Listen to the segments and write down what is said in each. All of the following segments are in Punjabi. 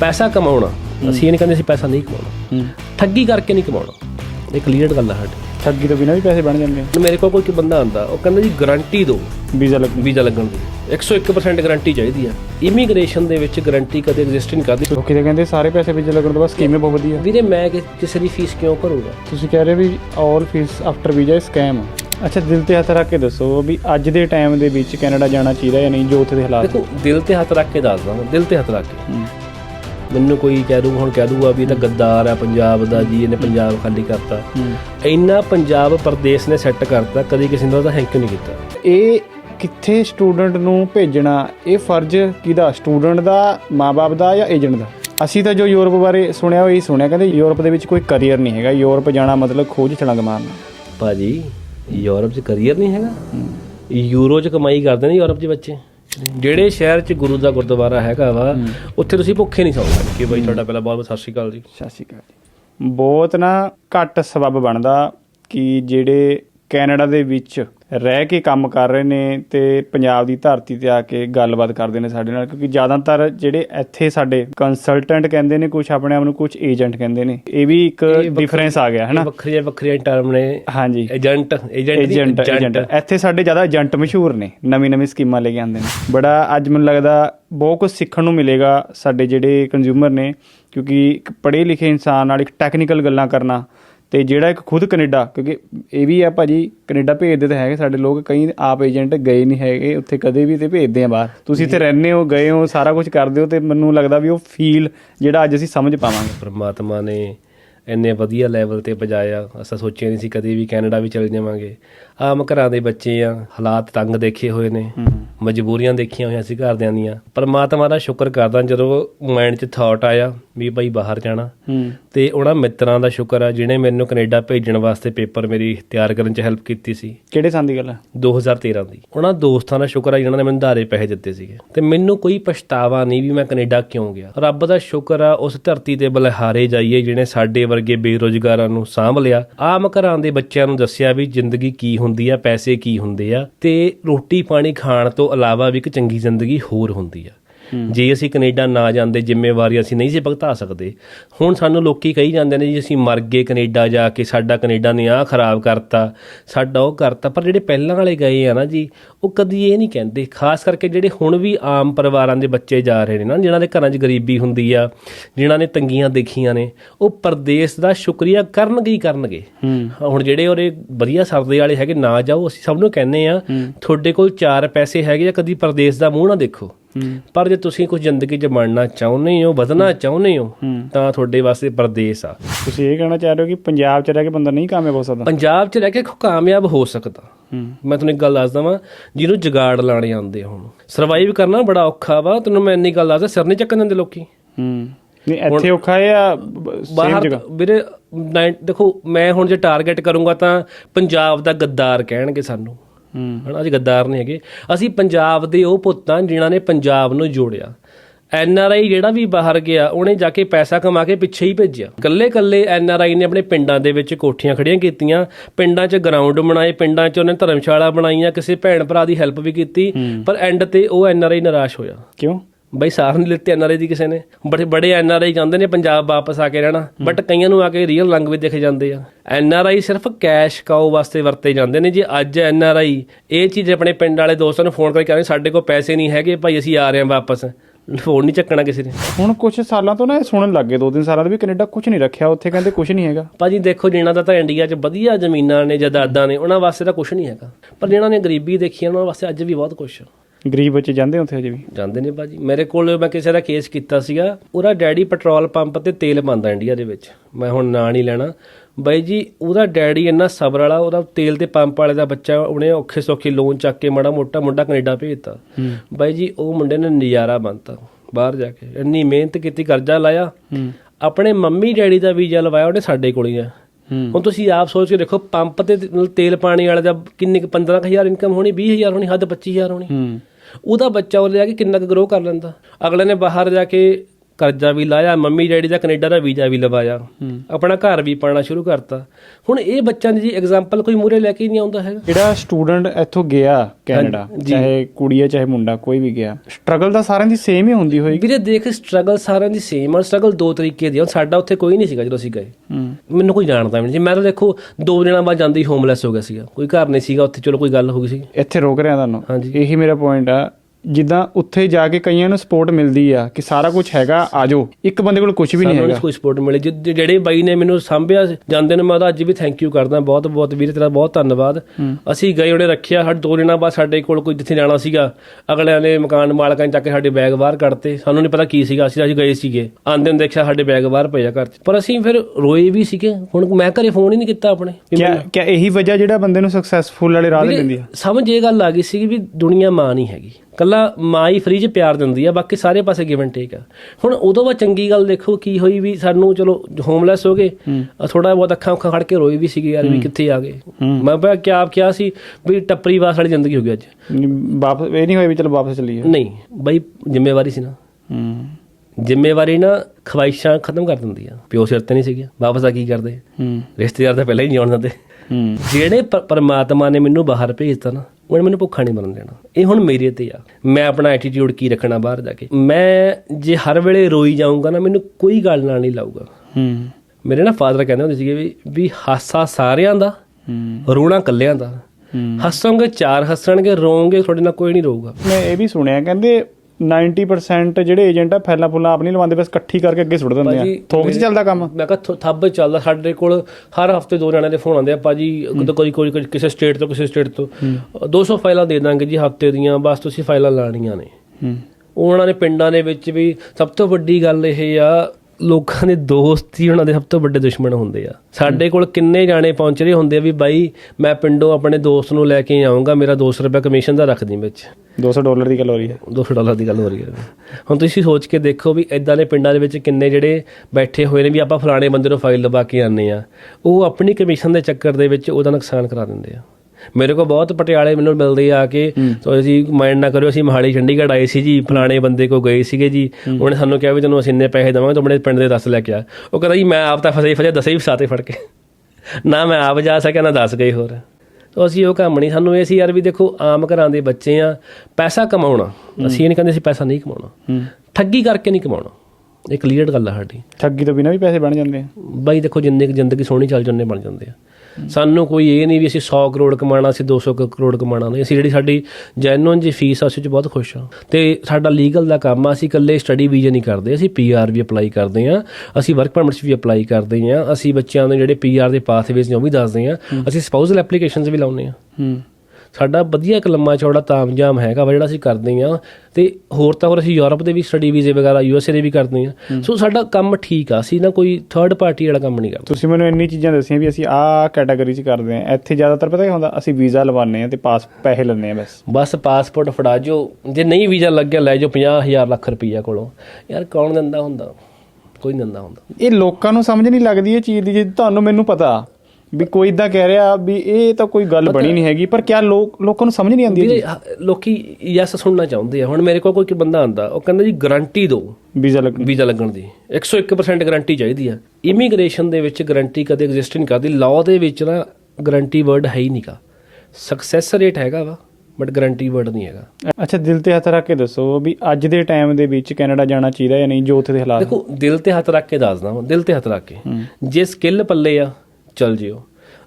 ਪੈਸਾ ਕਮਾਉਣਾ ਅਸੀਂ ਇਹ ਨਹੀਂ ਕਹਿੰਦੇ ਅਸੀਂ ਪੈਸਾ ਨਹੀਂ ਕਮਾਉਣਾ। ਠੱਗੀ ਕਰਕੇ ਨਹੀਂ ਕਮਾਉਣਾ। ਇਹ ਕਲੀਅਰ ਗੱਲ ਸਾਡੀ। ਠੱਗੀ ਤੋਂ ਬਿਨਾਂ ਵੀ ਪੈਸੇ ਬਣ ਜਾਂਦੇ ਹੁਣ ਮੇਰੇ ਕੋਲ ਕੋਈ ਬੰਦਾ ਆਂਦਾ ਉਹ ਕਹਿੰਦਾ ਜੀ ਗਾਰੰਟੀ ਦਿਓ ਵੀਜ਼ਾ ਲੱਗ ਵੀਜ਼ਾ ਲੱਗਣ ਦੀ। 101% ਗਾਰੰਟੀ ਚਾਹੀਦੀ ਆ। ਇਮੀਗ੍ਰੇਸ਼ਨ ਦੇ ਵਿੱਚ ਗਾਰੰਟੀ ਕਦੇ ਐਗਜ਼ਿਸਟ ਨਹੀਂ ਕਰਦੀ। ਲੋਕੀ ਤਾਂ ਕਹਿੰਦੇ ਸਾਰੇ ਪੈਸੇ ਵੀਜ਼ਾ ਲੱਗਣ ਤੋਂ ਬਾਅਦ ਸਕੀਮ ਬਹੁਤ ਵਧੀਆ। ਵੀਰੇ ਮੈਂ ਕਿ- ਕਿਸੇ ਦੀ ਫੀਸ ਕਿਉਂ ਭਰੂਗਾ? ਤੁਸੀਂ ਕਹਿ ਰਹੇ ਵੀ all fees after visa scam ਅੱਛਾ ਦਿਲ ਤੇ ਹੱਥ ਰੱਖ ਕੇ ਦੱਸੋ ਵੀ ਅੱਜ ਦੇ ਟਾਈਮ ਦੇ ਵਿੱਚ ਕੈਨੇਡਾ ਜਾਣਾ ਚਾਹੀਦਾ ਜਾਂ ਨਹੀਂ ਜੋ ਉੱਥੇ ਦੇ ਹਾਲਾਤ ਦੇਖੋ ਦਿਲ ਤੇ ਹੱਥ ਰੱਖ ਕੇ ਦੱਸਦਾ ਦਿਲ ਤੇ ਹੱਥ ਰੱਖ ਕੇ। ਮੈਨੂੰ ਕੋਈ ਕਹਿ ਦੂਗਾ ਹੁਣ ਕਹਿ ਦੂਗਾ ਵੀ ਇਹ ਤਾਂ ਗੱਦਾਰ ਆ ਪੰਜਾਬ ਦਾ ਜੀ ਇਹਨੇ ਪੰਜਾਬ ਖਾਲੀ ਕਰਤਾ। ਇੰਨਾ ਪੰਜਾਬ ਪ੍ਰਦੇਸ਼ ਨੇ ਸੈੱਟ ਕਰਤਾ ਕਦੀ ਕਿਸੇ ਨੇ ਉਹਦਾ ਯੂ ਨਹੀਂ ਕੀਤਾ। ਇਹ ਕਿੱਥੇ ਸਟੂਡੈਂਟ ਨੂੰ ਭੇਜਣਾ ਇਹ ਫਰਜ਼ ਕਿਹਦਾ? ਸਟੂਡੈਂਟ ਦਾ ਮਾਪੇ ਦਾ ਜਾਂ ਏਜੰਟ ਦਾ? ਅਸੀਂ ਤਾਂ ਜੋ ਯੂਰਪ ਬਾਰੇ ਸੁਣਿਆ ਉਹ ਹੀ ਸੁਣਿਆ ਕਹਿੰਦੇ ਯੂਰਪ ਦੇ ਵਿੱਚ ਕੋਈ ਕਰੀਅਰ ਨਹੀਂ ਹੈਗਾ। ਯੂਰਪ ਜਾਣਾ ਮਤਲਬ ਖੋਜ ਛਲੰਗ ਮਾਰਨਾ। ਭਾਜੀ ਯੂਰਪ 'ਚ ਕਰੀਅਰ ਨਹੀਂ ਹੈਗਾ। ਯੂਰੋ 'ਚ ਕਮਾਈ ਕਰਦੇ ਨੇ ਯੂਰਪ 'ਚ ਬੱਚੇ। ਜਿਹੜੇ ਸ਼ਹਿਰ 'ਚ ਗੁਰੂ ਦਾ ਗੁਰਦੁਆਰਾ ਹੈਗਾ ਵਾ ਉੱਥੇ ਤੁਸੀਂ ਭੁੱਖੇ ਨਹੀਂ ਸੌਂ ਸਕਦੇ ਕਿ ਬਾਈ ਤੁਹਾਡਾ ਪਹਿਲਾਂ ਬਹੁਤ ਬਹੁਤ ਸਤਿ ਸ਼੍ਰੀ ਅਕਾਲ ਜੀ। ਸਤਿ ਸ਼੍ਰੀ ਅਕਾਲ ਜੀ। ਬਹੁਤ ਨਾ ਘੱਟ ਸਬਬ ਬਣਦਾ ਕਿ ਜਿਹੜੇ ਕੈਨੇਡਾ ਦੇ ਵਿੱਚ ਰਹਿ ਕੇ ਕੰਮ ਕਰ ਰਹੇ ਨੇ ਤੇ ਪੰਜਾਬ ਦੀ ਧਰਤੀ ਤੇ ਆ ਕੇ ਗੱਲਬਾਤ ਕਰਦੇ ਨੇ ਸਾਡੇ ਨਾਲ ਕਿਉਂਕਿ ਜ਼ਿਆਦਾਤਰ ਜਿਹੜੇ ਇੱਥੇ ਸਾਡੇ ਕੰਸਲਟੈਂਟ ਕਹਿੰਦੇ ਨੇ ਕੁਝ ਆਪਣੇ ਆਪ ਨੂੰ ਕੁਝ ਏਜੰਟ ਕਹਿੰਦੇ ਨੇ ਇਹ ਵੀ ਇੱਕ ਡਿਫਰੈਂਸ ਆ ਗਿਆ ਹੈਨਾ? ਵੱਖਰੀਆਂ ਵੱਖਰੀਆਂ ਟਰਮ ਨੇ। ਹਾਂਜੀ। ਏਜੰਟ ਏਜੰਟ ਏਜੰਟ ਏਜੰਟ ਇੱਥੇ ਸਾਡੇ ਜ਼ਿਆਦਾ ਏਜੰਟ ਮਸ਼ਹੂਰ ਨੇ ਨਵੀਂ ਨਵੀਂ ਸਕੀਮਾਂ ਲੈ ਕੇ ਆਉਂਦੇ ਨੇ। ਬੜਾ ਅੱਜ ਮੈਨੂੰ ਲੱਗਦਾ ਬਹੁਤ ਕੁਝ ਸਿੱਖਣ ਨੂੰ ਮਿਲੇਗਾ ਸਾਡੇ ਜਿਹੜੇ ਕੰਜ਼ਿਊਮਰ ਨੇ ਕਿਉਂਕਿ ਇੱਕ ਪੜ੍ਹੇ ਲਿਖੇ ਇਨਸਾਨ ਨਾਲ ਇੱਕ ਟੈਕਨੀਕਲ ਗੱਲਾਂ ਕਰਨਾ ਤੇ ਜਿਹੜਾ ਇੱਕ ਖੁਦ ਕੈਨੇਡਾ ਕਿਉਂਕਿ ਇਹ ਵੀ ਆ ਭਾਜੀ ਕੈਨੇਡਾ ਭੇਜਦੇ ਤਾਂ ਹੈਗੇ ਸਾਡੇ ਲੋਕ ਕਈ ਆਪ ਏਜੰਟ ਗਏ ਨਹੀਂ ਹੈਗੇ ਉੱਥੇ ਕਦੇ ਵੀ ਤੇ ਭੇਜਦੇ ਆ ਬਾਹਰ। ਤੁਸੀਂ ਇੱਥੇ ਰਹਿੰਦੇ ਹੋ ਗਏ ਹੋ ਸਾਰਾ ਕੁਝ ਕਰਦੇ ਹੋ ਤੇ ਮੈਨੂੰ ਲੱਗਦਾ ਵੀ ਉਹ ਫੀਲ ਜਿਹੜਾ ਅੱਜ ਅਸੀਂ ਸਮਝ ਪਾਵਾਂਗੇ। ਪਰਮਾਤਮਾ ਨੇ ਇੰਨੇ ਵਧੀਆ ਲੈਵਲ ਤੇ ਪਹੁੰਚਾਇਆ ਅਸਾਂ ਸੋਚਿਆ ਨਹੀਂ ਸੀ ਕਦੇ ਵੀ ਕੈਨੇਡਾ ਵੀ ਚਲੇ ਜਾਵਾਂਗੇ। ਆਮ ਘਰਾਂ ਦੇ ਬੱਚੇ ਆ ਹਾਲਾਤ ਤੰਗ ਦੇਖੇ ਹੋਏ ਨੇ ਮਜਬੂਰੀਆਂ ਦੇਖੀਆਂ ਹੋਈਆਂ ਸੀ ਘਰਦਿਆਂ ਦੀਆਂ। ਪਰਮਾਤਮਾ ਦਾ ਸ਼ੁਕਰ ਕਰਦਾ ਜਦੋਂ ਮਾਈਂਡ 'ਚ ਥਾਟ ਆਇਆ ਵੀ ਭਾਈ ਬਾਹਰ ਜਾਣਾ। ਤੇ ਉਹਨਾਂ ਮਿੱਤਰਾਂ ਦਾ ਸ਼ੁਕਰ ਆ ਜਿਹਨੇ ਮੈਨੂੰ ਕੈਨੇਡਾ ਭੇਜਣ ਵਾਸਤੇ ਪੇਪਰ ਮੇਰੀ ਤਿਆਰ ਕਰਨ 'ਚ ਹੈਲਪ ਕੀਤੀ ਸੀ। ਕਿਹੜੇ ਸਾਲ ਦੀ ਗੱਲ ਹੈ 2013 ਦੀ। ਉਹਨਾਂ ਦੋਸਤਾਂ ਦਾ ਸ਼ੁਕਰ ਆ ਜਿਨ੍ਹਾਂ ਨੇ ਮੈਨੂੰ ਧਾਰੇ ਪੈਸੇ ਦਿੱਤੇ ਸੀਗੇ। ਤੇ ਮੈਨੂੰ ਕੋਈ ਪਛਤਾਵਾ ਨਹੀਂ ਵੀ ਮੈਂ ਕੈਨੇਡਾ ਕਿਉਂ ਗਿਆ। ਰੱਬ ਦਾ ਸ਼ੁਕਰ ਆ ਉਸ ਧਰਤੀ ਤੇ ਬਲਿਹਾਰੇ ਜਾਈਏ ਜਿਹਨੇ ਸਾਡੇ ਵਰਗੇ ਬੇਰੋਜ਼ਗਾਰਾਂ ਨੂੰ ਸਾਂਭ ਲਿਆ। ਆਮ ਘਰਾਂ ਦੇ ਬੱਚਿਆਂ ਨੂੰ ਦੱਸਿਆ ਵੀ ਜ਼ਿੰਦਗੀ ਕੀ ਹੁੰਦੀ ਆ, ਪੈਸੇ ਕੀ ਹੁੰਦੇ ਆ, ਤੇ ਰੋਟੀ ਪਾਣੀ ਖਾਣ ਤੋਂ ਇਲਾਵਾ ਵੀ ਇੱਕ ਚੰਗੀ ਜ਼ਿੰਦਗੀ ਹੋਰ ਹੁੰਦੀ ਆ। ਜੇ ਅਸੀਂ ਕੈਨੇਡਾ ਨਾ ਜਾਂਦੇ ਜ਼ਿੰਮੇਵਾਰੀ ਅਸੀਂ ਨਹੀਂ ਸੀ ਭੁਗਤਾ ਸਕਦੇ। ਹੁਣ ਸਾਨੂੰ ਲੋਕੀ ਕਹੀ ਜਾਂਦੇ ਨੇ ਜੀ ਅਸੀਂ ਮਰ ਗਏ ਕੈਨੇਡਾ ਜਾ ਕੇ ਸਾਡਾ ਕੈਨੇਡਾ ਨੇ ਆਹ ਖਰਾਬ ਕਰਤਾ ਸਾਡਾ ਉਹ ਕਰਤਾ। ਪਰ ਜਿਹੜੇ ਪਹਿਲਾਂ ਵਾਲੇ ਗਏ ਆ ਨਾ ਜੀ ਉਹ ਕਦੀ ਇਹ ਨਹੀਂ ਕਹਿੰਦੇ। ਖਾਸ ਕਰਕੇ ਜਿਹੜੇ ਹੁਣ ਵੀ ਆਮ ਪਰਿਵਾਰਾਂ ਦੇ ਬੱਚੇ ਜਾ ਰਹੇ ਨੇ ਨਾ ਜਿਨ੍ਹਾਂ ਦੇ ਘਰਾਂ 'ਚ ਗਰੀਬੀ ਹੁੰਦੀ ਆ ਜਿਨ੍ਹਾਂ ਨੇ ਤੰਗੀਆਂ ਦੇਖੀਆਂ ਨੇ ਉਹ ਪਰਦੇਸ ਦਾ ਸ਼ੁਕਰੀਆ ਕਰਨਗੇ ਹੀ ਕਰਨਗੇ। ਹੁਣ ਜਿਹੜੇ ਉਹਦੇ ਵਧੀਆ ਸਰਦੇ ਵਾਲੇ ਹੈਗੇ ਨਾ ਜਾਓ ਅਸੀਂ ਸਭ ਨੂੰ ਕਹਿੰਦੇ ਆ ਤੁਹਾਡੇ ਕੋਲ ਚਾਰ ਪੈਸੇ ਹੈਗੇ ਆ ਕਦੀ ਪਰਦੇਸ ਦਾ ਮੂੰਹ ਨਾ ਦੇਖੋ। ਪਰ ਜੇ ਤੁਸੀਂ ਕੁਝ ਜ਼ਿੰਦਗੀ 'ਚ ਬਣਨਾ ਚਾਹੁੰਦੇ ਹੋ ਵਧਣਾ ਚਾਹੁੰਦੇ ਹੋ। ਤਾਂ ਤੁਹਾਡੇ ਵਾਸਤੇ ਪਰਦੇਸ ਆ। ਤੁਸੀਂ ਇਹ ਕਹਿਣਾ ਚਾਹ ਰਹੇ ਹੋ ਕਿ ਪੰਜਾਬ 'ਚ ਰਹਿ ਕੇ ਬੰਦਾ ਨਹੀਂ ਕਾਮਯਾਬ ਹੋ ਸਕਦਾ? ਪੰਜਾਬ 'ਚ ਰਹਿ ਕੇ ਕਾਮਯਾਬ ਹੋ ਸਕਦਾ। ਮੈਂ ਤੁਹਾਨੂੰ ਇੱਕ ਗੱਲ ਦੱਸਦਾ ਵਾਂ ਜਿਹਨੂੰ ਜਗਾੜ ਲਾਣੇ ਆਉਂਦੇ ਹੁਣ। ਸਰਵਾਈਵ ਕਰਨਾ ਬੜਾ ਔਖਾ ਵਾ ਤੈਨੂੰ ਮੈਂ ਇੰਨੀ ਗੱਲ ਦੱਸਦਾ ਸਿਰ ਨਹੀਂ ਚੱਕਣ ਦਿੰਦੇ ਲੋਕੀ। ਹੂੰ। ਨਹੀਂ ਇੱਥੇ ਔਖਾ ਹੈ ਸੇਮ ਬਾਹਰ ਜਗ੍ਹਾ? ਵੀਰੇ ਦੇਖੋ ਮੈਂ ਹੁਣ ਜੇ ਟਾਰਗੇਟ ਕਰੂੰਗਾ ਤਾਂ ਪੰਜਾਬ ਦਾ ਗੱਦਾਰ ਕਹਿਣਗੇ ਸਾਨੂੰ। ਹੂੰ ਹਨਾ ਅਸੀਂ ਗੱਦਾਰ ਨਹੀਂ ਹੈਗੇ। ਅਸੀਂ ਪੰਜਾਬ ਦੇ ਉਹ ਪੁੱਤਾਂ ਜਿਨ੍ਹਾਂ ਨੇ ਪੰਜਾਬ ਨੂੰ ਜੋੜਿਆ। ਐਨ ਆਰ ਆਈ ਜਿਹੜਾ ਵੀ ਬਾਹਰ ਗਿਆ ਉਹਨੇ ਜਾ ਕੇ ਪੈਸਾ ਕਮਾ ਕੇ ਪਿੱਛੇ ਹੀ ਭੇਜਿਆ। ਕੱਲੇ ਕੱਲੇ ਐਨ ਆਰ ਆਈ ਨੇ ਆਪਣੇ ਪਿੰਡਾਂ ਦੇ ਵਿੱਚ ਕੋਠੀਆਂ ਖੜੀਆਂ ਕੀਤੀਆਂ। ਪਿੰਡਾਂ 'ਚ ਗਰਾਊਂਡ ਬਣਾਏ ਪਿੰਡਾਂ 'ਚ ਉਹਨੇ ਧਰਮਸ਼ਾਲਾ ਬਣਾਈਆਂ ਕਿਸੇ ਭੈਣ ਭਰਾ ਦੀ ਹੈਲਪ ਵੀ ਕੀਤੀ। ਪਰ ਐਂਡ ਤੇ ਉਹ ਐਨ ਆਰ ਆਈ ਨਿਰਾਸ਼ ਹੋਇਆ। ਕਿਉਂ? ਬਈ ਸਾਰ ਨਹੀਂ ਲਿੱਤੇ ਐਨ ਆਰ ਆਈ ਦੀ ਕਿਸੇ ਨੇ। ਬੜੇ ਬੜੇ ਐਨ ਆਰ ਆਈ ਚਾਹੁੰਦੇ ਨੇ ਪੰਜਾਬ ਵਾਪਸ ਆ ਕੇ ਰਹਿਣਾ। ਬਟ ਕਈਆਂ ਨੂੰ ਆ ਕੇ ਰੀਅਲ ਲੈਂਗੁਏਜ ਦਿਖ ਜਾਂਦੇ ਆ। ਐਨ ਆਰ ਆਈ ਸਿਰਫ ਕੈਸ਼ ਕਾਓ ਵਾਸਤੇ ਵਰਤੇ ਜਾਂਦੇ ਨੇ। ਜੇ ਅੱਜ ਐਨ ਆਰ ਆਈ ਇਹ ਚੀਜ਼ ਆਪਣੇ ਪਿੰਡ ਵਾਲੇ ਦੋਸਤਾਂ ਨੂੰ ਫੋਨ ਕਰਕੇ ਕਹਿੰਦੇ ਸਾਡੇ ਕੋਲ ਪੈਸੇ ਨਹੀਂ ਹੈਗੇ ਭਾਈ ਅਸੀਂ ਆ ਰਹੇ ਹਾਂ ਵਾਪਸ। ਫੋਨ ਨਹੀਂ ਚੱਕਣਾ ਕਿਸੇ ਨੇ। ਹੁਣ ਕੁਝ ਸਾਲਾਂ ਤੋਂ ਨਾ ਇਹ ਸੁਣਨ ਲੱਗ ਗਏ ਦੋ ਤਿੰਨ ਸਾਲਾਂ ਤੋਂ ਵੀ ਕੈਨੇਡਾ ਕੁਝ ਨਹੀਂ ਰੱਖਿਆ ਉੱਥੇ ਕਹਿੰਦੇ ਕੁਝ ਨਹੀਂ ਹੈਗਾ। ਭਾਜੀ ਦੇਖੋ ਜਿਨ੍ਹਾਂ ਦਾ ਤਾਂ ਇੰਡੀਆ 'ਚ ਵਧੀਆ ਜ਼ਮੀਨਾਂ ਨੇ ਜਾਇਦਾਦਾਂ ਨੇ ਉਹਨਾਂ ਵਾਸਤੇ ਤਾਂ ਕੁਝ ਨਹੀਂ ਹੈਗਾ। ਪਰ ਜਿਨ੍ਹਾਂ ਨੇ ਗਰੀਬੀ ਦੇਖੀ ਉਹਨਾਂ ਵਾਸਤੇ ਅੱਜ ਵੀ ਬਹੁਤ ਕੁਝ ਗਰੀਬ ਬੱਚੇ ਜਾਂਦੇ ਉੱਥੇ ਅਜੇ ਵੀ? ਜਾਂਦੇ ਨੇ ਭਾਜੀ। ਮੇਰੇ ਕੋਲ ਮੈਂ ਕਿਸੇ ਦਾ ਕੇਸ ਕੀਤਾ ਸੀਗਾ। ਉਹਦਾ ਡੈਡੀ ਪੈਟਰੋਲ ਪੰਪ ਤੇ ਤੇਲ ਪਾਉਂਦਾ ਇੰਡੀਆ ਦੇ ਵਿੱਚ। ਮੈਂ ਹੁਣ ਨਾਂ ਨਹੀਂ ਲੈਣਾ। ਬਾਈ ਜੀ ਉਹਦਾ ਡੈਡੀ ਇੰਨਾ ਸਬਰ ਵਾਲਾ ਉਹਦਾ ਤੇਲ ਤੇ ਪੰਪ ਵਾਲੇ ਦਾ ਬੱਚਾ ਉਹਨੇ ਔਖੇ ਸੌਖੇ ਲੋਨ ਚੱਕ ਕੇ ਮਾੜਾ ਮੋਟਾ ਮੁੰਡਾ ਕੈਨੇਡਾ ਭੇਜਤਾ। ਬਾਈ ਜੀ ਉਹ ਮੁੰਡੇ ਨੇ ਨਜ਼ਾਰਾ ਬੰਨਤਾ। ਬਾਹਰ ਜਾ ਕੇ। ਇੰਨੀ ਮਿਹਨਤ ਕੀਤੀ ਕਰਜ਼ਾ ਲਾਇਆ। ਆਪਣੇ ਮੰਮੀ ਡੈਡੀ ਦਾ ਵੀਜ਼ਾ ਲਵਾਇਆ ਉਹਨੇ ਸਾਡੇ ਕੋਲ ਹੀ ਆ। ਹੁਣ ਤੁਸੀਂ ਆਪ ਸੋਚ ਕੇ ਦੇਖੋ ਪੰਪ ਤੇ ਤੇਲ ਪਾਣੀ ਵਾਲੇ ਦਾ ਕਿੰਨੇ ਕੁ 15000 ਇਨਕਮ ਹੋਣੀ 20000 ਹੋਣੀ ਹੱਦ 25000 ਹੋਣੀ। ਉਹਦਾ ਬੱਚਾ ਉਹ ਲਿਆ ਕੇ ਕਿੰਨਾ ਕੁ ਗਰੋ ਕਰ ਲੈਂਦਾ। ਅਗਲੇ ਨੇ ਬਾਹਰ ਜਾ ਕੇ ਕਰਜ਼ਾ ਵੀ ਲਾਇਆ ਮੰਮੀ ਡੈਡੀ ਦਾ ਕੈਨੇਡਾ ਦਾ ਵੀਜ਼ਾ ਵੀ ਲਵਾਇਆ। ਆਪਣਾ ਘਰ ਵੀ ਪਾਣਾ ਸ਼ੁਰੂ ਕਰਤਾ। ਹੁਣ ਇਹ ਬੱਚਿਆਂ ਦੀ ਜੀ ਐਗਜ਼ਾਮਪਲ ਕੋਈ ਮੂਰੇ ਲੈ ਕੇ ਨਹੀਂ ਆਉਂਦਾ ਹੈਗਾ। ਜਿਹੜਾ ਸਟੂਡੈਂਟ ਇੱਥੋਂ ਗਿਆ ਕੈਨੇਡਾ ਜੀ। ਚਾਹੇ ਕੁੜੀ ਹੈ ਚਾਹੇ ਮੁੰਡਾ ਕੋਈ ਵੀ ਗਿਆ ਸਟਰਗਲ ਤਾਂ ਸਾਰਿਆਂ ਦੀ ਸੇਮ ਹੀ ਹੁੰਦੀ ਹੋਏਗੀ। ਵੀਰੇ ਦੇਖ ਸਟਰਗਲ ਸਾਰਿਆਂ ਦੀ ਸੇਮ ਆ ਸਟਰਗਲ ਦੋ ਤਰੀਕੇ ਦੀ ਆ। ਸਾਡਾ ਉੱਥੇ ਕੋਈ ਨਹੀਂ ਸੀਗਾ ਜਦੋਂ ਅਸੀਂ ਗਏ। ਮੈਨੂੰ ਕੋਈ ਜਾਣਦਾ ਨਹੀਂ ਸੀ। ਮੈਂ ਤਾਂ ਦੇਖੋ ਦੋ ਦਿਨਾਂ ਬਾਅਦ ਜਾਂਦੀ ਹੋਮਲੈਸ ਹੋ ਗਿਆ ਸੀਗਾ। ਕੋਈ ਘਰ ਨਹੀਂ ਸੀਗਾ ਉੱਥੇ ਚਲੋ ਕੋਈ ਗੱਲ ਹੋ ਗਈ ਸੀ। ਇੱਥੇ ਰੋਕ ਰਿਹਾ ਤੁਹਾਨੂੰ। ਇਹੀ ਮੇਰਾ ਪੁਆਇੰਟ ਆ। ਜਿੱਦਾਂ ਉੱਥੇ ਜਾ ਕੇ ਕਈਆਂ ਨੂੰ ਸਪੋਰਟ ਮਿਲਦੀ ਆ ਕਿ ਸਾਰਾ ਕੁਝ ਹੈਗਾ ਆਜੋ। ਇੱਕ ਬੰਦੇ ਕੋਲ ਕੁਝ ਵੀ ਨਹੀਂ ਸਾਨੂੰ ਹੈਗਾ। ਕੋਈ ਸਪੋਰਟ ਮਿਲੇ। ਜਿ- ਜਿਹੜੇ ਬਾਈ ਨੇ ਮੈਨੂੰ ਸਾਂਭਿਆ ਜਾਂਦੇ ਨੇ ਮੈਂ ਉਹਦਾ ਅੱਜ ਵੀ ਥੈਂਕ ਯੂ ਕਰਦਾ। ਬਹੁਤ ਬਹੁਤ ਵੀਰੇ ਤੇਰਾ ਬਹੁਤ ਧੰਨਵਾਦ। ਅਸੀਂ ਗਏ ਉਹਨੇ ਰੱਖਿਆ ਸਾਡੇ ਦੋ ਦਿਨਾਂ ਬਾਅਦ ਸਾਡੇ ਕੋਲ ਕੋਈ ਜਿੱਥੇ ਜਾਣਾ ਸੀਗਾ। ਅਗਲਿਆਂ ਨੇ ਮਕਾਨ ਮਾਲਕਾਂ ਨੇ ਚੱਕ ਕੇ ਸਾਡੇ ਬੈਗ ਬਾਹਰ ਕੱਢਤੇ। ਸਾਨੂੰ ਨਹੀਂ ਪਤਾ ਕੀ ਸੀਗਾ। ਅਸੀਂ ਅੱਜ ਗਏ ਸੀਗੇ। ਆਂਦੇ ਨੂੰ ਦੇਖਿਆ ਸਾਡੇ ਬੈਗ ਬਾਹਰ ਪਏ ਆ ਘਰ 'ਚ। ਪਰ ਅਸੀਂ ਫਿਰ ਰੋਏ ਵੀ ਸੀਗੇ। ਹੁਣ ਮੈਂ ਘਰੇ ਫੋਨ ਹੀ ਨਹੀਂ ਕੀਤਾ ਆਪਣੇ। ਵੀ ਕਿਆ ਕਿਆ ਇਹੀ ਵਜ੍ਹਾ ਜਿਹੜਾ ਬੰਦੇ ਨੂੰ ਸਕਸੈਸਫੁਲ ਵਾਲੇ ਰਾਹ ਤੇ ਵੀਰੇ, ਲੈਂਦੀ ਆ? ਸਮਝ ਇਹ ਗੱਲ ਆ ਗਈ ਸੀ ਵੀ ਦੁਨੀਆ ਮਾਂ ਨਹੀਂ ਹੈਗੀ। ਕੱਲਾ ਮਾਂ ਹੀ ਫ੍ਰੀ ਚ ਪਿਆਰ ਦਿੰਦੀ ਆ ਬਾਕੀ ਸਾਰੇ ਪਾਸੇ ਗਿਵ ਐਂਡ ਟੇਕ ਆ। ਹੁਣ ਉਦੋਂ ਬਾਅਦ ਚੰਗੀ ਗੱਲ ਦੇਖੋ ਕੀ ਹੋਈ ਵੀ ਸਾਨੂੰ ਚਲੋ ਹੋਮਲੈਸ ਹੋ ਗਏ ਥੋੜਾ ਬਹੁਤ ਅੱਖਾਂ ਅੱਖਾਂ ਖੜ ਕੇ ਰੋਈ ਵੀ ਸੀਗੇ ਯਾਰ ਵੀ ਕਿੱਥੇ ਆ ਗਏ। ਮੈਂ ਬਈ ਕਿਆ ਕਿਹਾ ਸੀ ਵੀ ਟੱਪਰੀ ਵਾਸ ਵਾਲੀ ਜ਼ਿੰਦਗੀ ਹੋ ਗਈ ਅੱਜ। ਵਾਪਸ ਇਹ ਨਹੀਂ ਹੋਇਆ ਵੀ ਚਲੋ ਵਾਪਸ ਚੱਲੀਏ ਨਹੀਂ ਬਈ ਜ਼ਿੰਮੇਵਾਰੀ ਸੀ ਨਾ। ਹੂੰ। ਜ਼ਿੰਮੇਵਾਰੀ ਨਾ ਖਵਾਇਸ਼ਾਂ ਖਤਮ ਕਰ ਦਿੰਦੀ ਆ। ਪਿਓ ਸਿਰ ਤੇ ਨਹੀਂ ਸੀਗੀਆਂ। ਵਾਪਸ ਆ ਕੀ ਕਰਦੇ? ਹੂੰ। ਰਿਸ਼ਤੇਦਾਰ ਤਾਂ ਪਹਿਲਾਂ ਹੀ ਨਹੀਂ ਆਉਣ ਦਿੰਦੇ। ਜਿਹੜੇ ਪਰਮਾਤਮਾ ਨੇ ਮੈਨੂੰ ਬਾਹਰ ਭੇਜਤਾ ਨਾ ਉਹਨੇ ਮੈਨੂੰ ਭੁੱਖਾ ਨਹੀਂ ਮਰਨ ਦੇਣਾ। ਇਹ ਹੁਣ ਮੇਰੇ ਤੇ ਆ। ਮੈਂ ਆਪਣਾ ਐਟੀਟਿਊਡ ਕੀ ਰੱਖਣਾ ਬਾਹਰ ਜਾ ਕੇ? ਮੈਂ ਜੇ ਹਰ ਵੇਲੇ ਰੋਈ ਜਾਊਂਗਾ ਨਾ ਮੈਨੂੰ ਕੋਈ ਗੱਲ ਨਾਲ ਨਹੀਂ ਲਾਊਗਾ। ਹੂੰ। ਮੇਰੇ ਨਾ ਫਾਦਰ ਕਹਿੰਦੇ ਹੁੰਦੇ ਸੀਗੇ ਵੀ ਵੀ ਹਾਸਾ ਸਾਰਿਆਂ ਦਾ ਹੂੰ। ਰੋਣਾ ਕੱਲਿਆਂ ਦਾ। ਹੂੰ। ਹੱਸੋਗੇ ਚਾਰ ਹੱਸਣਗੇ ਰੋਵੋਗੇ ਤੁਹਾਡੇ ਨਾਲ ਕੋਈ ਨਹੀਂ ਰੋਊਗਾ। ਮੈਂ ਇਹ ਵੀ ਸੁਣਿਆ ਕਹਿੰਦੇ 90% ਜਿਹੜੇ ਏਜੰਟ ਆ ਫੈਲਾ ਫੁੱਲਾਂ ਆਪ ਨਹੀਂ ਲਵਾਉਂਦੇ ਬਸ ਇਕੱਠੀ ਕਰਕੇ ਅੱਗੇ ਸੁੱਟ ਦਿੰਦੇ ਆ। ਥੋਕ 'ਚ ਚੱਲਦਾ ਕੰਮ? ਮੈਂ ਕਿਹਾ ਥੱਬ ਚੱਲਦਾ ਸਾਡੇ ਕੋਲ ਹਰ ਹਫ਼ਤੇ ਦੋ ਜਣਿਆਂ ਦੇ ਫੋਨ ਆਉਂਦੇ ਆ ਕਦੇ ਕੋਈ ਕੋਈ ਕਿਸੇ ਸਟੇਟ ਤੋਂ ਕਿਸੇ ਸਟੇਟ ਤੋਂ। 200 ਫਾਈਲਾਂ ਦੇ ਦਾਂਗੇ ਜੀ ਹਫ਼ਤੇ ਦੀਆਂ ਬਸ ਤੁਸੀਂ ਫਾਈਲਾਂ ਲਾਣੀਆਂ ਨੇ। ਉਹਨਾਂ ਨੇ ਪਿੰਡਾਂ ਦੇ ਵਿੱਚ ਵੀ ਸਭ ਤੋਂ ਵੱਡੀ ਗੱਲ ਇਹ ਆ ਲੋਕਾਂ ਦੇ ਦੋਸਤ ਹੀ ਉਹਨਾਂ ਦੇ ਸਭ ਤੋਂ ਵੱਡੇ ਦੁਸ਼ਮਣ ਹੁੰਦੇ ਆ। ਸਾਡੇ ਕੋਲ ਕਿੰਨੇ ਜਾਣੇ ਪਹੁੰਚ ਰਹੇ ਹੁੰਦੇ ਆ ਵੀ ਬਾਈ ਮੈਂ ਪਿੰਡੋਂ ਆਪਣੇ ਦੋਸਤ ਨੂੰ ਲੈ ਕੇ ਆਉਂਗਾ ਮੇਰਾ 200 ਰੁਪਏ ਕਮਿਸ਼ਨ ਦਾ ਰੱਖ ਦੀ ਵਿੱਚ। 200 ਡਾਲਰ ਦੀ ਗੱਲ ਹੋ ਰਹੀ ਹੈ। 200 ਡਾਲਰ ਦੀ ਗੱਲ ਹੋ ਰਹੀ ਹੈ। ਹੁਣ ਤੁਸੀਂ ਸੋਚ ਕੇ ਦੇਖੋ ਵੀ ਇਦਾਂ ਦੇ ਪਿੰਡਾਂ ਦੇ ਵਿੱਚ ਕਿੰਨੇ ਜਿਹੜੇ ਬੈਠੇ ਹੋਏ ਨੇ ਵੀ ਆਪਾਂ ਫਲਾਣੇ ਬੰਦੇ ਨੂੰ ਫਾਈਲ ਲਵਾ ਕੇ ਆਨੇ ਆ। ਉਹ ਆਪਣੀ ਕਮਿਸ਼ਨ ਦੇ ਚੱਕਰ ਦੇ ਵਿੱਚ ਉਹਦਾ ਨੁਕਸਾਨ ਕਰਾ ਦਿੰਦੇ ਆ। ਮੇਰੇ ਕੋਲ ਬਹੁਤ ਪਟਿਆਲੇ ਮੈਨੂੰ ਮਿਲਦੇ ਆ ਕੇ ਸੋ ਅਸੀਂ ਮਾਈਂਡ ਨਾ ਕਰਿਓ ਅਸੀਂ ਮਹਾਲੀ ਚੰਡੀਗੜ੍ਹ ਆਏ ਸੀ ਜੀ ਫਲਾਣੇ ਬੰਦੇ ਕੋ ਗਏ ਸੀਗੇ ਜੀ। ਉਹਨੇ ਸਾਨੂੰ ਕਿਹਾ ਵੀ ਤੈਨੂੰ ਅਸੀਂ ਇੰਨੇ ਪੈਸੇ ਦੇਵਾਂਗੇ ਤੂੰ ਆਪਣੇ ਪਿੰਡ ਦੇ ਦੱਸ ਲੈ ਕੇ ਆ। ਉਹ ਕਹਿੰਦਾ ਜੀ ਮੈਂ ਆਪ ਤਾਂ ਫਸੇ ਫਸੇ ਦਸੇ ਵੀ ਫਸਾਤੇ ਫੜ ਕੇ। ਨਾ ਮੈਂ ਆਪ ਜਾ ਸਕਿਆ ਨਾ ਦੱਸ ਗਏ ਹੋਰ। ਤੋ ਅਸੀਂ ਉਹ ਕੰਮ ਨਹੀਂ ਸਾਨੂੰ ਇਹ ਸੀ ਯਾਰ ਵੀ ਦੇਖੋ ਆਮ ਘਰਾਂ ਦੇ ਬੱਚੇ ਆ ਪੈਸਾ ਕਮਾਉਣਾ। ਅਸੀਂ ਇਹ ਨਹੀਂ ਕਹਿੰਦੇ ਅਸੀਂ ਪੈਸਾ ਨਹੀਂ ਕਮਾਉਣਾ। ਹੂੰ। ਠੱਗੀ ਕਰਕੇ ਨਹੀਂ ਕਮਾਉਣਾ। ਇਹ ਕਲੀਅਰ ਗੱਲ ਆ ਸਾਡੀ। ਠੱਗੀ ਤੋਂ ਬਿਨਾਂ ਵੀ ਪੈਸੇ ਬਣ ਜਾਂਦੇ ਆ। ਬਾਈ ਦੇਖੋ ਜਿੰਨੇ ਕੁ ਜ਼ਿੰਦਗੀ ਸੋਹਣੀ ਚੱਲ ਜੰਨੇ ਬਣ ਜਾਂਦੇ ਆ। ਸਾਨੂੰ ਕੋਈ ਇਹ ਨਹੀਂ ਵੀ ਅਸੀਂ 100 ਕਰੋੜ ਕਮਾਣਾ ਅਸੀਂ 200 ਕੁ ਕਰੋੜ ਕਮਾਣਾ ਨਹੀਂ। ਅਸੀਂ ਜਿਹੜੀ ਸਾਡੀ ਜੈਨੂਨ ਜੀ ਫੀਸ ਆ ਉਸ ਵਿੱਚ ਬਹੁਤ ਖੁਸ਼ ਆ ਤੇ ਸਾਡਾ ਲੀਗਲ ਦਾ ਕੰਮ ਆ ਅਸੀਂ ਇਕੱਲੇ ਸਟੱਡੀ ਵੀਜ਼ਾ ਨਹੀਂ ਕਰਦੇ ਅਸੀਂ ਪੀਆਰ ਵੀ ਅਪਲਾਈ ਕਰਦੇ ਆ ਅਸੀਂ ਵਰਕ ਪਰਮਿਟਸ ਵੀ ਅਪਲਾਈ ਕਰਦੇ ਆ ਅਸੀਂ ਬੱਚਿਆਂ ਦੇ ਜਿਹੜੇ ਪੀਆਰ ਦੇ ਪਾਥਵੇਜ਼ ਨੇ ਉਹ ਵੀ ਦੱਸਦੇ ਆ ਅਸੀਂ ਸਪਾਊਸਲ ਐਪਲੀਕੇਸ਼ਨਸ ਵੀ ਲਾਉਂਦੇ ਆ ਹੂੰ। ਸਾਡਾ ਵਧੀਆ ਇੱਕ ਲੰਮਾ ਚੌੜਾ ਤਾਮਜਾਮ ਹੈਗਾ ਵਾ ਜਿਹੜਾ ਅਸੀਂ ਕਰਦੇ ਆ ਤੇ ਹੋਰ ਤਾਂ ਹੋਰ ਅਸੀਂ ਯੂਰਪ ਦੇ ਵੀ ਸਟੱਡੀ ਵੀਜ਼ੇ ਵਗੈਰਾ ਯੂਐਸਏ ਦੇ ਵੀ ਕਰਦੇ ਆ ਸੋ ਸਾਡਾ ਕੰਮ ਠੀਕ ਆ। ਅਸੀਂ ਨਾ ਕੋਈ ਥਰਡ ਪਾਰਟੀ ਵਾਲਾ ਕੰਮ ਨਹੀਂ ਕਰਦੇ। ਤੁਸੀਂ ਮੈਨੂੰ ਇੰਨੀ ਚੀਜ਼ਾਂ ਦੱਸੀਆਂ ਵੀ ਅਸੀਂ ਆਹ ਕੈਟਾਗਰੀ 'ਚ ਕਰਦੇ ਆ ਇੱਥੇ ਜ਼ਿਆਦਾਤਰ ਪਤਾ ਕੀ ਹੁੰਦਾ? ਅਸੀਂ ਵੀਜ਼ਾ ਲਵਾਉਂਦੇ ਆ ਤੇ ਪਾਸ ਪੈਸੇ ਲੈਂਦੇ ਆ ਬਸ। ਬਸ ਪਾਸਪੋਰਟ ਫੜਾ ਜੋ। ਜੇ ਨਹੀਂ ਵੀਜ਼ਾ ਲੱਗਿਆ ਲੈ ਜਾਓ 50000 ਲੱਖ ਰੁਪਈਆ ਕੋਲੋਂ। ਯਾਰ ਕੌਣ ਦਿੰਦਾ ਹੁੰਦਾ? ਕੋਈ ਨਹੀਂ ਦਿੰਦਾ ਹੁੰਦਾ। ਇਹ ਲੋਕਾਂ ਨੂੰ ਸਮਝ ਨਹੀਂ ਲੱਗਦੀ ਇਹ ਚੀਜ਼ ਦੀ ਜੇ ਤੁਹਾਨੂੰ ਮੈਨੂੰ ਪਤਾ। ਵੀ ਕੋਈ ਇਦਾਂ ਕਹਿ ਰਿਹਾ ਵੀ ਇਹ ਤਾਂ ਕੋਈ ਗੱਲ ਬਣੀ ਨਹੀਂ ਹੈਗੀ ਪਰ ਕਿਆ ਲੋਕ ਲੋਕਾਂ ਨੂੰ ਸਮਝ ਨਹੀਂ ਆਉਂਦੀ ਹ- ਲੋਕੀ ਯੈਸ ਸੁਣਨਾ ਚਾਹੁੰਦੇ ਆ। ਹੁਣ ਮੇਰੇ ਕੋਲ ਕੋਈ ਬੰਦਾ ਆਂਦਾ ਉਹ ਕਹਿੰਦਾ ਜੀ ਗਾਰੰਟੀ ਦਿਓ ਵੀਜ਼ਾ ਲੱਗ ਵੀਜ਼ਾ ਲੱਗਣ ਦੀ। 101% ਗਾਰੰਟੀ ਚਾਹੀਦੀ ਆ। ਇਮੀਗ੍ਰੇਸ਼ਨ ਦੇ ਵਿੱਚ ਗਾਰੰਟੀ ਕਦੇ ਐਗਜ਼ਿਸਟ ਨਹੀਂ ਕਰਦੀ। ਲਾਅ ਦੇ ਵਿੱਚ ਨਾ ਗਾਰੰਟੀ ਵਰਡ ਹੈ ਹੀ ਨਹੀਂਗਾ ਸਕਸੈਸ ਰੇਟ ਹੈਗਾ ਵਾ ਬਟ ਗਾਰੰਟੀ ਵਰਡ ਨਹੀਂ ਹੈਗਾ। ਅੱਛਾ ਦਿਲ ਤੇ ਹੱਥ ਰੱਖ ਕੇ ਦੱਸੋ ਵੀ ਅੱਜ ਦੇ ਟਾਈਮ ਦੇ ਵਿੱਚ ਕੈਨੇਡਾ ਜਾਣਾ ਚਾਹੀਦਾ ਜਾਂ ਨਹੀਂ ਜੋ ਉੱਥੇ ਦੇ ਹਾਲਾਤ ਦੇਖੋ ਦਿਲ ਤੇ ਹੱਥ ਰੱਖ ਕੇ ਦੱਸਦਾ ਹਾਂ ਦਿਲ ਤੇ ਹੱਥ ਰੱਖ ਕੇ। ਜੇ ਸਕਿੱਲ ਪੱਲੇ ਆ ਚੱਲ ਜਿਓ।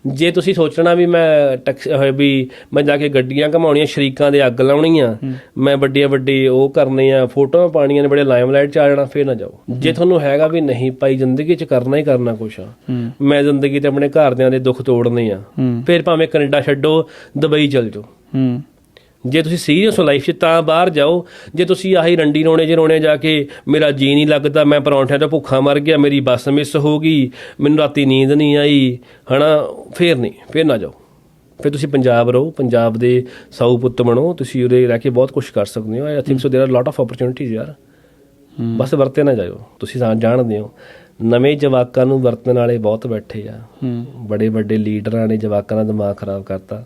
ਜੇ ਤੁਸੀਂ ਸੋਚਣਾ ਵੀ ਮੈਂ ਟੈਕਸ ਵੀ ਮੈਂ ਜਾ ਕੇ ਗੱਡੀਆਂ ਘਮਾਉਣੀਆਂ ਸ਼ਰੀਕਾਂ ਦੇ ਅੱਗ ਲਾਉਣੀਆਂ ਮੈਂ ਵੱਡੀਆਂ ਵੱਡੀ ਉਹ ਕਰਨੇ ਆ ਫੋਟੋਆਂ ਪਾਣੀਆਂ ਨੇ ਬੜੇ ਲਾਈਮਲਾਈਟ ਚ ਆ ਜਾਣਾ ਫੇਰ ਨਾ ਜਾਓ। ਜੇ ਤੁਹਾਨੂੰ ਹੈਗਾ ਵੀ ਨਹੀਂ ਭਾਈ ਜ਼ਿੰਦਗੀ ਚ ਕਰਨਾ ਹੀ ਕਰਨਾ ਕੁਛ ਆ। ਮੈਂ ਜ਼ਿੰਦਗੀ ਤੇ ਆਪਣੇ ਘਰਦਿਆਂ ਦੇ ਦੁੱਖ ਤੋੜਨੇ ਆ। ਫਿਰ ਭਾਵੇਂ ਕੈਨੇਡਾ ਛੱਡੋ ਦੁਬਈ ਚਲ ਜਾਓ। ਜੇ ਤੁਸੀਂ ਸੀਰੀਅਸ ਹੋ ਲਾਈਫ 'ਚ ਤਾਂ ਬਾਹਰ ਜਾਓ। ਜੇ ਤੁਸੀਂ ਆਹੀ ਰੰਡੀ ਰੋਣੇ ਜੇ ਰੋਣੇ ਜਾ ਕੇ ਮੇਰਾ ਜੀ ਨਹੀਂ ਲੱਗਦਾ ਮੈਂ ਪਰੌਂਠਿਆਂ ਤੋਂ ਭੁੱਖਾ ਮਰ ਗਿਆ ਮੇਰੀ ਬੱਸ ਮਿਸ ਹੋ ਗਈ ਮੈਨੂੰ ਰਾਤੀ ਨੀਂਦ ਨਹੀਂ ਆਈ ਹਨਾ? ਫੇਰ ਨਹੀਂ ਫੇਰ ਨਾ ਜਾਓ। ਫਿਰ ਤੁਸੀਂ ਪੰਜਾਬ ਰਹੋ ਪੰਜਾਬ ਦੇ ਸਾਊ ਪੁੱਤ ਬਣੋ ਤੁਸੀਂ ਉਰੇ ਰਹਿ ਕੇ ਬਹੁਤ ਕੁਝ ਕਰ ਸਕਦੇ ਹੋ। I think so there are lot of opportunities ਯਾਰ। ਬਸ ਵਰਤੇ ਨਾ ਜਾਇਓ ਤੁਸੀਂ ਜਾਣਦੇ ਹੋ। ਨਵੇਂ ਜਵਾਕਾਂ ਨੂੰ ਵਰਤਣ ਵਾਲੇ ਬਹੁਤ ਬੈਠੇ ਆ। ਬੜੇ ਵੱਡੇ ਲੀਡਰਾਂ ਨੇ ਜਵਾਕਾਂ ਦਾ ਦਿਮਾਗ ਖਰਾਬ ਕਰਤਾ।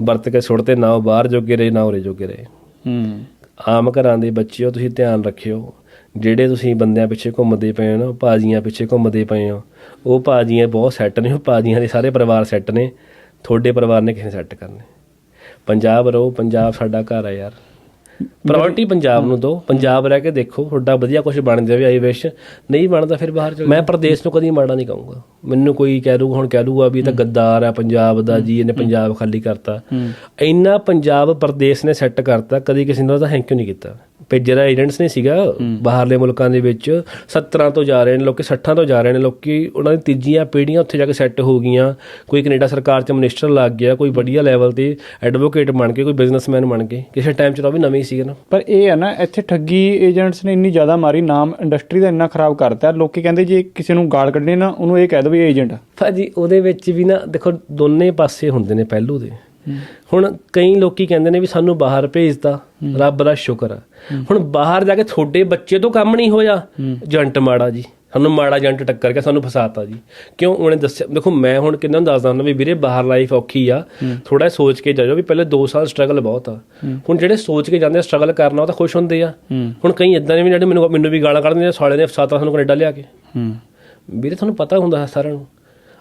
ਵਰਤ ਕੇ ਸੁੱਟਦੇ ਨਾ ਉਹ ਬਾਹਰ ਜੋਗੇ ਰਹੇ ਨਾ ਉਰੇ ਜੋਗੇ ਰਹੇ। ਹੂੰ। ਆਮ ਘਰਾਂ ਦੇ ਬੱਚਿਓ ਤੁਸੀਂ ਧਿਆਨ ਰੱਖਿਓ। ਜਿਹੜੇ ਤੁਸੀਂ ਬੰਦਿਆਂ ਪਿੱਛੇ ਘੁੰਮਦੇ ਪਏ ਹੋ ਨਾ ਭਾਜੀਆਂ ਪਿੱਛੇ ਘੁੰਮਦੇ ਪਏ ਹੋ। ਉਹ ਭਾਜੀਆਂ ਬਹੁਤ ਸੈੱਟ ਨੇ ਉਹ ਭਾਜੀਆਂ ਦੇ ਸਾਰੇ ਪਰਿਵਾਰ ਸੈੱਟ ਨੇ। ਤੁਹਾਡੇ ਪਰਿਵਾਰ ਨੇ ਕਿਸੇ ਸੈੱਟ ਕਰਨੇ। ਪੰਜਾਬ ਰਹੋ ਪੰਜਾਬ ਸਾਡਾ ਘਰ ਆ ਯਾਰ। ਪ੍ਰਾਇੋਰਟੀ ਪੰਜਾਬ ਨੂੰ ਦਿਓ ਪੰਜਾਬ ਰਹਿ ਕੇ ਦੇਖੋ ਤੁਹਾਡਾ ਵਧੀਆ ਕੁਝ ਬਣ ਜਾਵੇ ਆਈ ਵਿਸ਼ ਨਹੀਂ ਬਣਦਾ ਫਿਰ ਬਾਹਰ ਚਲੇ ਮੈਂ ਪ੍ਰਦੇਸ਼ ਨੂੰ ਕਦੀ ਮਾੜਾ ਨਹੀਂ ਕਹੂੰਗਾ। ਮੈਨੂੰ ਕੋਈ ਕਹਿ ਦੂਗਾ ਹੁਣ ਕਹਿ ਦੂਗਾ ਵੀ ਇਹ ਤਾਂ ਗੱਦਾਰ ਆ ਪੰਜਾਬ ਦਾ ਜੀ ਇਹਨੇ ਪੰਜਾਬ ਖਾਲੀ ਕਰਤਾ। ਇੰਨਾ ਪੰਜਾਬ ਪ੍ਰਦੇਸ਼ ਨੇ ਸੈੱਟ ਕਰਤਾ ਕਦੀ ਕਿਸੇ ਨੇ ਉਹਦਾ ਥੈਂਕ ਯੂ ਨਹੀਂ ਕੀਤਾ। ਜਿਹੜਾ ਏਜੰਟਸ ਨੇ ਸੀਗਾ ਬਾਹਰਲੇ ਮੁਲਕਾਂ ਦੇ ਵਿੱਚ। 70 ਤੋਂ ਜਾ ਰਹੇ ਨੇ ਲੋਕੀ 60 ਤੋਂ ਜਾ ਰਹੇ ਨੇ ਲੋਕੀ ਉਹਨਾਂ ਦੀ ਤੀਜੀਆਂ ਪੀੜ੍ਹੀਆਂ ਉੱਥੇ ਜਾ ਕੇ ਸੈੱਟ ਹੋ ਗਈਆਂ। ਕੋਈ ਕੈਨੇਡਾ ਸਰਕਾਰ ਚ ਮਿਨਿਸਟਰ ਲੱਗ ਗਿਆ ਕੋਈ ਵਧੀਆ ਲੈਵਲ ਤੇ ਐਡਵੋਕੇਟ ਬਣ ਕੇ ਕੋਈ ਬਿਜ਼ਨਸਮੈਨ ਬਣ ਕੇ। ਕਿਸੇ ਟਾਈਮ ਚ ਤਾਂ ਉਹ ਵੀ ਨਵੇਂ ਹੀ ਸੀਗੇ ਨਾ। ਪਰ ਇਹ ਹੈ ਨਾ ਇੱਥੇ ਠੱਗੀ ਏਜੰਟਸ ਨੇ ਇੰਨੀ ਜ਼ਿਆਦਾ ਮਾਰੀ ਨਾਮ ਇੰਡਸਟਰੀ ਦਾ ਇੰਨਾ ਖਰਾਬ ਕਰਤਾ। ਲੋਕੀ ਕਹਿੰਦੇ ਜੇ ਕਿਸੇ ਨੂੰ ਗਾਲ ਕੱਢਣੀ ਨਾ ਉਹਨੂੰ ਇਹ ਕਹਿ ਦੋ ਵੀ ਏਜੰਟ ਭਾਜੀ ਉਹਦੇ ਵਿੱਚ ਵੀ ਨਾ ਦੇਖੋ ਦੋਨੇ ਪਾਸੇ ਹੁੰਦੇ ਨੇ ਪਹਿਲੂ ਦੇ। ਹੁਣ ਕਈ ਲੋਕੀ ਕਹਿੰਦੇ ਨੇ ਵੀ ਸਾਨੂੰ ਬਾਹਰ ਭੇਜਦਾ ਰੱਬ ਦਾ ਸ਼ੁਕਰ ਆ। ਹੁਣ ਬਾਹਰ ਜਾ ਕੇ ਤੁਹਾਡੇ ਬੱਚੇ ਤੋਂ ਕੰਮ ਨਹੀਂ ਹੋਇਆ। ਏਜੰਟ ਮਾੜਾ ਜੀ ਸਾਨੂੰ ਮਾੜਾ ਏਜੰਟ ਟੱਕਰ ਕੇ ਸਾਨੂੰ ਫਸਾਤਾ ਜੀ। ਕਿਉਂ? ਉਹਨੇ ਦੱਸਿਆ ਦੇਖੋ ਮੈਂ ਹੁਣ ਕਿੰਨਾਂ ਨੂੰ ਦੱਸਦਾ ਹੁੰਦਾ ਵੀ ਵੀਰੇ ਬਾਹਰ ਲਾਈਫ ਔਖੀ ਆ। ਥੋੜਾ ਸੋਚ ਕੇ ਜਾਇਓ ਵੀ ਪਹਿਲੇ 2 ਸਾਲ ਸਟਰਗਲ ਬਹੁਤ ਆ। ਹੁਣ ਜਿਹੜੇ ਸੋਚ ਕੇ ਜਾਂਦੇ ਆ ਸਟਰਗਲ ਕਰਨਾ ਉਹ ਤਾਂ ਖੁਸ਼ ਹੁੰਦੇ ਆ। ਹੁਣ ਕਈ ਇਦਾਂ ਦੇ ਵੀ ਜਿਹੜੇ ਮੈਨੂੰ ਮੈਨੂੰ ਵੀ ਗਾਲਾਂ ਕੱਢਦੇ ਨੇ ਸਾਲੇ ਨੇ ਫਸਾਤਾ ਸਾਨੂੰ ਕੈਨੇਡਾ ਲਿਆ ਕੇ। ਵੀਰੇ ਤੁਹਾਨੂੰ ਪਤਾ ਹੁੰਦਾ ਸਾਰਿਆਂ ਨੂੰ।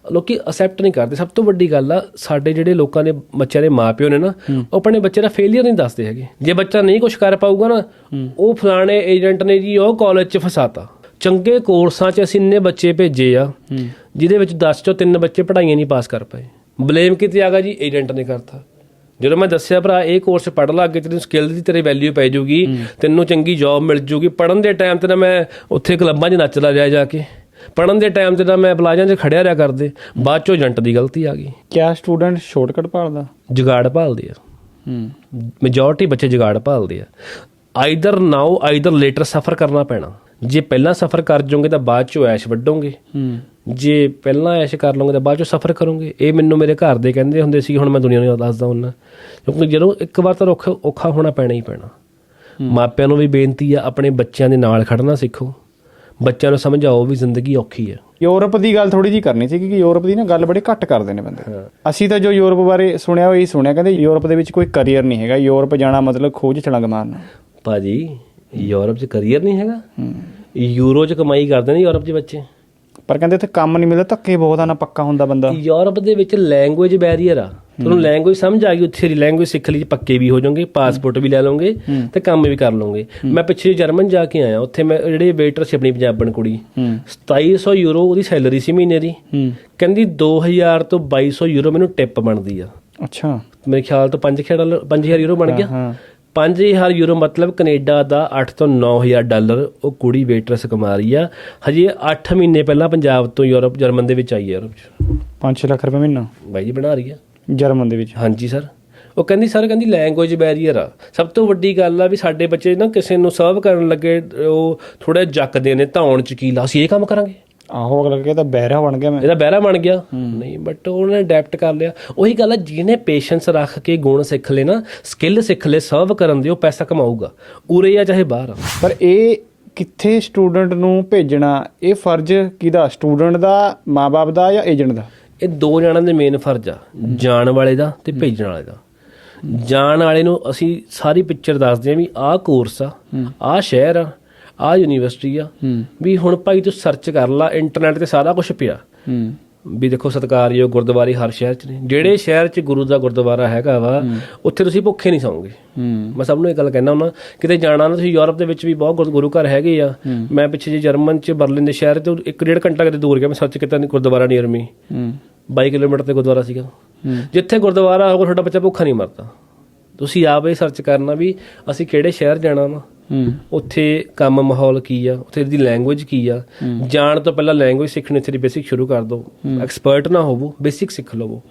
ਲੋਕੀ ਅਸੈਪਟ ਨਹੀਂ ਕਰਦੇ। ਸਭ ਤੋਂ ਵੱਡੀ ਗੱਲ ਆ ਸਾਡੇ ਜਿਹੜੇ ਲੋਕਾਂ ਦੇ ਬੱਚਿਆਂ ਦੇ ਮਾਪਿਓ ਨੇ ਨਾ ਉਹ ਆਪਣੇ ਬੱਚੇ ਦਾ ਫੇਲਿਅਰ ਨਹੀਂ ਦੱਸਦੇ ਹੈਗੇ। ਜੇ ਬੱਚਾ ਨਹੀਂ ਕੁਝ ਕਰ ਪਾਊਗਾ ਨਾ ਉਹ ਫਲਾਣੇ ਏਜੰਟ ਨੇ ਜੀ ਉਹ ਕਾਲਜ 'ਚ ਫਸਾਤਾ। ਚੰਗੇ ਕੋਰਸਾਂ 'ਚ ਅਸੀਂ ਇੰਨੇ ਬੱਚੇ ਭੇਜੇ ਆ ਜਿਹਦੇ ਵਿੱਚ 10 ਚੋਂ 3 ਬੱਚੇ ਪੜ੍ਹਾਈਆਂ ਨਹੀਂ ਪਾਸ ਕਰ ਪਏ। ਬਲੇਮ ਕਿਤੇ ਆ ਗਿਆ ਜੀ ਏਜੰਟ ਨੇ ਕਰਤਾ। ਜਦੋਂ ਮੈਂ ਦੱਸਿਆ ਭਰਾ ਇਹ ਕੋਰਸ ਪੜ੍ਹ ਲਾ ਅੱਗੇ ਤੈਨੂੰ ਸਕਿੱਲ ਦੀ ਤੇਰੀ ਵੈਲਿਊ ਪੈ ਜਾਊਗੀ ਤੈਨੂੰ ਚੰਗੀ ਜੌਬ ਮਿਲ ਜਾਊਗੀ ਪੜਨ ਦੇ ਟਾਈਮ ਤੇ ਨਾ ਮੈਂ ਉੱਥੇ ਕਲੱਬਾਂ 'ਚ ਨੱਚਦਾ ਰਿਹਾ ਜਾ ਕੇ। ਪੜਨ ਦੇ ਟਾਈਮ ਤੇ ਤਾਂ ਮੈਂ ਪਲਾਜ਼ਾਂ 'ਚ ਖੜਿਆ ਰਿਹਾ ਕਰਦੇ ਬਾਅਦ ਚੋਂ ਏਜੰਟ ਦੀ ਗਲਤੀ ਆ ਗਈ। ਕਿਆ ਸਟੂਡੈਂਟ ਸ਼ਾਰਟਕਟ ਭਾਲਦਾ? ਜੁਗਾੜ ਭਾਲਦੇ ਆ। ਹੂੰ। ਮੈਜੋਰਟੀ ਬੱਚੇ ਜੁਗਾੜ ਭਾਲਦੇ ਆ। ਆਈਦਰ ਨਾਓ ਆਈਦਰ ਲੇਟਰ ਸਫਰ ਕਰਨਾ ਪੈਣਾ। ਜੇ ਪਹਿਲਾਂ ਸਫਰ ਕਰ ਜਾਓਗੇ ਤਾਂ ਬਾਅਦ ਚੋਂ ਐਸ਼ ਵੱਡੋਗੇ ਹੂੰ। ਜੇ ਪਹਿਲਾਂ ਐਸ਼ ਕਰ ਲਓਗੇ ਤਾਂ ਬਾਅਦ ਚੋਂ ਸਫਰ ਕਰੋਗੇ। ਇਹ ਮੈਨੂੰ ਮੇਰੇ ਘਰ ਦੇ ਕਹਿੰਦੇ ਹੁੰਦੇ ਸੀ ਹੁਣ ਮੈਂ ਦੁਨੀਆ ਨੂੰ ਦੱਸਦਾ ਹੁੰਦਾ। ਕਿਉਂਕਿ ਜਦੋਂ ਇੱਕ ਵਾਰ ਤਾਂ ਔਖਾ ਔਖਾ ਹੋਣਾ ਪੈਣਾ ਹੀ ਪੈਣਾ। ਮਾਪਿਆਂ ਨੂੰ ਵੀ ਬੇਨਤੀ ਆ ਆਪਣੇ ਬੱਚਿਆਂ ਦੇ ਨਾਲ ਖੜਨਾ ਸਿੱਖੋ। ਬੱਚਿਆਂ ਨੂੰ ਸਮਝਾਓ ਵੀ ਜ਼ਿੰਦਗੀ ਔਖੀ ਆ ਯੂਰਪ ਦੀ ਗੱਲ ਥੋੜੀ ਜੀ ਕਰਨੀ ਸੀ ਕਿ ਯੂਰਪ ਦੀ ਨਾ ਗੱਲ ਬੜੇ ਘੱਟ ਕਰਦੇ ਨੇ ਬੰਦੇ। ਅਸੀਂ ਤਾਂ ਜੋ ਯੂਰਪ ਬਾਰੇ ਸੁਣਿਆ ਉਹ ਹੀ ਸੁਣਿਆ ਕਹਿੰਦੇ ਯੂਰਪ ਦੇ ਵਿੱਚ ਕੋਈ ਕੈਰੀਅਰ ਨਹੀਂ ਹੈਗਾ। ਯੂਰਪ ਜਾਣਾ ਮਤਲਬ ਖੋਜ ਛਲੰਗ ਮਾਰਨਾ ਭਾਜੀ ਯੂਰਪ 'ਚ ਕਰੀਅਰ ਨਹੀਂ ਹੈਗਾ। ਯੂਰੋ 'ਚ ਕਮਾਈ ਕਰਦੇ ਨੇ ਯੂਰਪ 'ਚ ਬੱਚੇ। ਪਰ ਕਹਿੰਦੇ ਇੱਥੇ ਕੰਮ ਨਹੀਂ ਮਿਲਦਾ ਧੱਕੇ ਬਹੁਤ ਆ ਨਾ ਪੱਕਾ ਹੁੰਦਾ ਬੰਦਾ। ਯੂਰਪ ਦੇ ਵਿੱਚ ਲੈਂਗੁਏਜ ਬੈਰੀਅਰ ਆ। ਤੁਹਾਨੂੰ ਲੈਂਗੁਏਜ ਸਮਝ ਆ ਗਈ ਉੱਥੇ ਦੀ ਲੈਂਗੁਏਜ ਸਿੱਖ ਲਈ ਪੱਕੇ ਵੀ ਹੋ ਜਾਓਗੇ ਪਾਸਪੋਰਟ ਵੀ ਲੈ ਲਓਗੇ ਤੇ ਕੰਮ ਵੀ ਕਰ ਲਓਗੇ। ਮੈਂ ਪਿੱਛੇ ਜਰਮਨ ਜਾ ਕੇ ਆਇਆ ਉੱਥੇ ਮੈਂ ਜਿਹੜੇ ਵੇਟਰ ਸੀ ਆਪਣੀ ਪੰਜਾਬਣ ਕੁੜੀ ਹੂੰ। 2700 ਯੂਰੋ ਉਹਦੀ ਸੈਲਰੀ ਸੀ ਮਹੀਨੇ ਦੀ। ਕਹਿੰਦੀ 2000 ਤੋਂ 2200 ਯੂਰੋ ਮੈਨੂੰ ਟਿਪ ਬਣਦੀ ਆ। ਅੱਛਾ। ਮੇਰੇ ਖਿਆਲ ਤੋਂ 5 ਖੇਡ 5000 ਯੂਰੋ ਬਣ ਗਿਆ। 5000 ਯੂਰੋ ਮਤਲਬ ਕੈਨੇਡਾ ਦਾ 8 ਤੋਂ 9000 ਡਾਲਰ ਉਹ ਕੁੜੀ ਵੇਟਰਸ ਕਮਾ ਰਹੀ ਆ। ਹਜੇ 8 ਮਹੀਨੇ ਪਹਿਲਾਂ ਪੰਜਾਬ ਤੋਂ ਯੂਰਪ ਜਰਮਨ ਦੇ ਵਿੱਚ ਆਈ ਯੂਰਪ 'ਚ। 5 ਲੱਖ ਰੁਪਏ ਮਹੀਨਾ? ਬਾਈ ਜੀ ਬਣਾ ਰਹੀ ਆ। ਜਰਮਨ ਦੇ ਵਿੱਚ? ਹਾਂਜੀ ਸਰ। ਉਹ ਕਹਿੰਦੀ ਸਰ ਕਹਿੰਦੀ ਲੈਂਗੁਏਜ ਬੈਰੀਅਰ ਆ। ਸਭ ਤੋਂ ਵੱਡੀ ਗੱਲ ਆ ਵੀ ਸਾਡੇ ਬੱਚੇ ਨਾ ਕਿਸੇ ਨੂੰ ਸਰਵ ਕਰਨ ਲੱਗੇ ਉਹ ਥੋੜਾ ਜੱਕਦੇ ਨੇ ਧੌਣ ਚ ਕੀਲਾ ਅਸੀਂ ਇਹ ਕੰਮ ਕਰਾਂਗੇ। ਆਹੋ ਅਗਲਾ ਕਹਿੰਦਾ ਬਹਿਰਾ ਬਣ ਗਿਆ ਮੈਂ। ਇਹਦਾ ਬਹਿਰਾ ਬਣ ਗਿਆ। ਨਹੀਂ ਬਟ ਉਹਨੇ ਅਡੈਪਟ ਕਰ ਲਿਆ। ਉਹੀ ਗੱਲ ਆ ਜਿਹਨੇ ਪੇਸ਼ੈਂਸ ਰੱਖ ਕੇ ਗੁਣ ਸਿੱਖ ਲਏ ਨਾ ਸਕਿੱਲ ਸਿੱਖ ਲਏ ਸਰਵ ਕਰਨ ਦੇ ਉਹ ਪੈਸਾ ਕਮਾਊਗਾ। ਉਰੇ ਆ ਚਾਹੇ ਬਾਹਰ ਆ। ਪਰ ਇਹ ਕਿੱਥੇ ਸਟੂਡੈਂਟ ਨੂੰ ਭੇਜਣਾ? ਇਹ ਫਰਜ਼ ਕਿਹਦਾ? ਸਟੂਡੈਂਟ ਦਾ ਮਾਪੇ ਦਾ ਜਾਂ ਏਜੰਟ ਦਾ? ਇਹ ਦੋ ਜਣਾਂ ਦੇ ਮੇਨ ਫਰਜ਼ ਆ। ਜਾਣ ਵਾਲੇ ਦਾ ਤੇ ਭੇਜਣ ਵਾਲੇ ਦਾ। ਜਾਣ ਵਾਲੇ ਨੂੰ ਅਸੀਂ ਸਾਰੀ ਪਿਕਚਰ ਦੱਸਦੇ ਆ ਵੀ ਆਹ ਕੋਰਸ ਆ ਆਹ ਸ਼ਹਿਰ ਆ ਆਹ ਯੂਨੀਵਰਸਿਟੀ ਆ ਵੀ ਹੁਣ ਭਾਈ ਤੂੰ ਸਰਚ ਕਰ ਲਾ ਇੰਟਰਨੈਟ ਤੇ ਸਾਰਾ ਕੁਝ ਪਿਆ। ਵੀ ਦੇਖੋ ਸਤਿਕਾਰਯੋਗ ਗੁਰਦੁਆਰੇ ਹਰ ਸ਼ਹਿਰ 'ਚ ਨੇ। ਜਿਹੜੇ ਸ਼ਹਿਰ 'ਚ ਗੁਰੂ ਦਾ ਗੁਰਦੁਆਰਾ ਹੈਗਾ ਵਾ ਉੱਥੇ ਤੁਸੀਂ ਭੁੱਖੇ ਨਹੀਂ ਸੌਂਗੇ। ਮੈਂ ਸਭ ਨੂੰ ਇਹ ਗੱਲ ਕਹਿਣਾ ਹੁੰਦਾ ਕਿਤੇ ਜਾਣਾ ਨਾ ਤੁਸੀਂ ਯੂਰਪ ਦੇ ਵਿੱਚ ਵੀ ਬਹੁਤ ਗੁਰ- ਘਰ ਹੈਗੇ ਆ। ਮੈਂ ਪਿੱਛੇ ਜੇ ਜਰਮਨ 'ਚ ਬਰਲਿਨ ਦੇ ਸ਼ਹਿਰ ਤੋਂ ਇੱਕ ਡੇਢ ਘੰਟਾ ਕਿਤੇ ਦੂਰ ਗਿਆ ਮੈਂ ਸਰਚ ਕੀਤਾ ਗੁਰਦੁਆਰਾ ਨੀਅਰ ਮੀ ਹੂੰ। 22 ਕਿਲੋਮੀਟਰ ਤੇ ਗੁਰਦੁਆਰਾ ਸੀਗਾ। ਜਿੱਥੇ ਗੁਰਦੁਆਰਾ ਹੋਊਗਾ ਤੁਹਾਡਾ ਬੱਚਾ ਭੁੱਖਾ ਨਹੀਂ ਮਰਦਾ। ਤੁਸੀਂ ਆਪ ਸਰਚ ਕਰਨਾ ਵੀ ਅਸੀਂ ਕਿਹੜੇ ਸ਼ਹਿਰ ਜਾਣਾ ਵਾ। ਉੱਥੇ ਕੰਮ ਮਾਹੌਲ ਕੀ ਆ? ਉੱਥੇ ਦੀ ਲੈਂਗੁਏਜ ਕੀ ਆ? ਜਾਣ ਤੋਂ ਪਹਿਲਾਂ ਲੈਂਗੁਏਜ ਸਿੱਖਣੀ ਤੇਰੀ ਬੇਸਿਕ ਸ਼ੁਰੂ ਕਰ ਦਿਓ ਐਕਸਪਰਟ ਨਾ ਹੋਵੋ ਬੇਸਿਕ ਸਿੱਖ ਲਵੋ।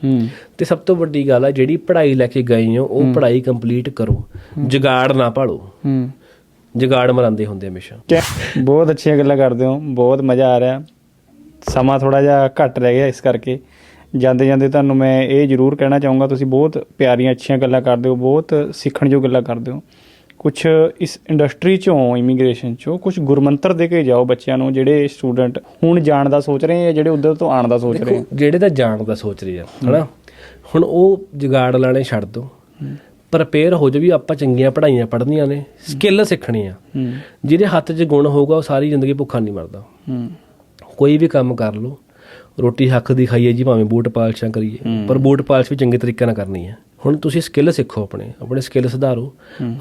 ਤੇ ਸਭ ਤੋਂ ਵੱਡੀ ਗੱਲ ਆ ਜਿਹੜੀ ਪੜ੍ਹਾਈ ਲੈ ਕੇ ਗਏ ਹੋ ਉਹ ਪੜ੍ਹਾਈ ਕੰਪਲੀਟ ਕਰੋ। ਜੁਗਾੜ ਨਾ ਭਾਲੋ। ਹੂੰ। ਜੁਗਾੜ ਮਰਾਂਦੇ ਹੁੰਦੇ ਹਮੇਸ਼ਾ। ਬਹੁਤ ਅੱਛੀਆਂ ਗੱਲਾਂ ਕਰਦੇ ਹੋ ਬਹੁਤ ਮਜ਼ਾ ਆ ਰਿਹਾ। ਸਮਾਂ ਥੋੜਾ ਜਿਹਾ ਘੱਟ ਰਹਿ ਗਿਆ ਇਸ ਕਰਕੇ। ਜਾਂਦੇ ਜਾਂਦੇ ਤੁਹਾਨੂੰ ਮੈਂ ਇਹ ਜ਼ਰੂਰ ਕਹਿਣਾ ਚਾਹੂੰਗਾ ਤੁਸੀਂ ਬਹੁਤ ਪਿਆਰੀਆਂ ਅੱਛੀਆਂ ਗੱਲਾਂ ਕਰਦੇ ਹੋ ਬਹੁਤ ਸਿੱਖਣਯੋਗ ਗੱਲਾਂ ਕਰਦੇ ਹੋ। ਕੁਝ ਇਸ ਇੰਡਸਟਰੀ ਚੋਂ ਇਮੀਗ੍ਰੇਸ਼ਨ ਚੋਂ ਕੁਝ ਗੁਰਮੰਤਰ ਦੇ ਕੇ ਜਾਓ ਬੱਚਿਆਂ ਨੂੰ ਜਿਹੜੇ ਸਟੂਡੈਂਟ ਹੁਣ ਜਾਣ ਦਾ ਸੋਚ ਰਹੇ ਆ ਜਿਹੜੇ ਉਧਰ ਤੋਂ ਆਉਣ ਦਾ ਸੋਚ ਰਹੇ ਆ? ਜਿਹੜੇ ਤਾਂ ਜਾਣ ਦਾ ਸੋਚ ਰਹੇ ਆ ਹਨਾ? ਹੁਣ ਉਹ ਜੁਗਾੜ ਲਾਣੇ ਛੱਡ ਦੋ। ਪ੍ਰਪੇਅਰ ਹੋ ਜਾ ਵੀ ਆਪਾਂ ਚੰਗੀਆਂ ਪੜ੍ਹਾਈਆਂ ਪੜ੍ਹਨੀਆਂ ਨੇ ਸਕਿੱਲ ਸਿੱਖਣੀ ਆ ਜਿਹਦੇ ਹੱਥ 'ਚ ਗੁਣ ਹੋਊਗਾ ਉਹ ਸਾਰੀ ਜ਼ਿੰਦਗੀ ਭੁੱਖਾ ਨਹੀਂ ਮਰਦਾ। ਕੋਈ ਵੀ ਕੰਮ ਕਰ ਲਓ ਰੋਟੀ ਹੱਕ ਦੀ ਖਾਈਏ ਜੀ ਭਾਵੇਂ ਬੂਟ ਪਾਲਸ਼ਾਂ ਕਰੀਏ ਪਰ ਬੂਟ ਪਾਲਿਸ਼ ਵੀ ਚੰਗੇ ਤਰੀਕੇ ਨਾਲ ਕਰਨੀ ਹੈ। ਹੁਣ ਤੁਸੀਂ ਸਕਿੱਲ ਸਿੱਖੋ ਆਪਣੇ ਆਪਣੇ ਸਕਿੱਲ ਸੁਧਾਰੋ।